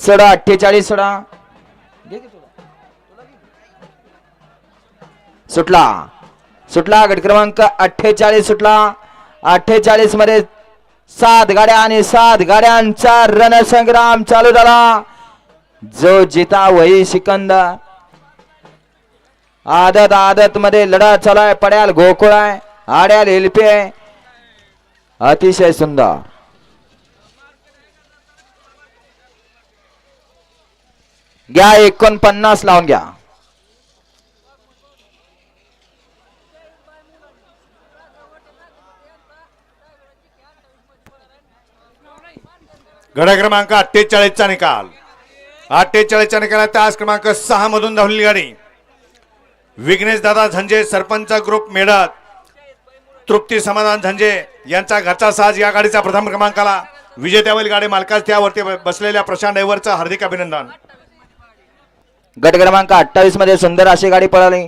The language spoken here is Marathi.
सोडा अठ्ठेचाळीस सोडा. सुटला. सुटला गट क्रमांक अठ्ठेचाळीस सुटला. अठ्ठेचाळीसमध्ये सात गाड्या आणि सात गाड्यांचा रणसंग्राम चालू झाला. जो जिता वही सिकंद आदत आदत मध्ये लढा चालू आहे पड्याल गोकुळ आहे आड्याल एलपी आहे. अतिशय सुंदर. घ्या एकोणपन्नास लावून घ्या. गड क्रमांक अठ्ठेचाळीसचा निकाल. अठ्ठेचाळीसच्या निकालात तास क्रमांक सहा मधून धावलेली गाडी विघ्नेश दादा झंजे सरपंच ग्रुप मेढत. तृप्ती समाधान झंजे यांचा घरचा साज या गाडीचा प्रथम क्रमांकाला. विजेत्यावरील गाडी मालकास त्यावरती बसलेल्या प्रशांत ड्रायव्हरचं हार्दिक अभिनंदन. गट क्रमांक अठ्ठावीसमध्ये सुंदर अशी गाडी पळाली.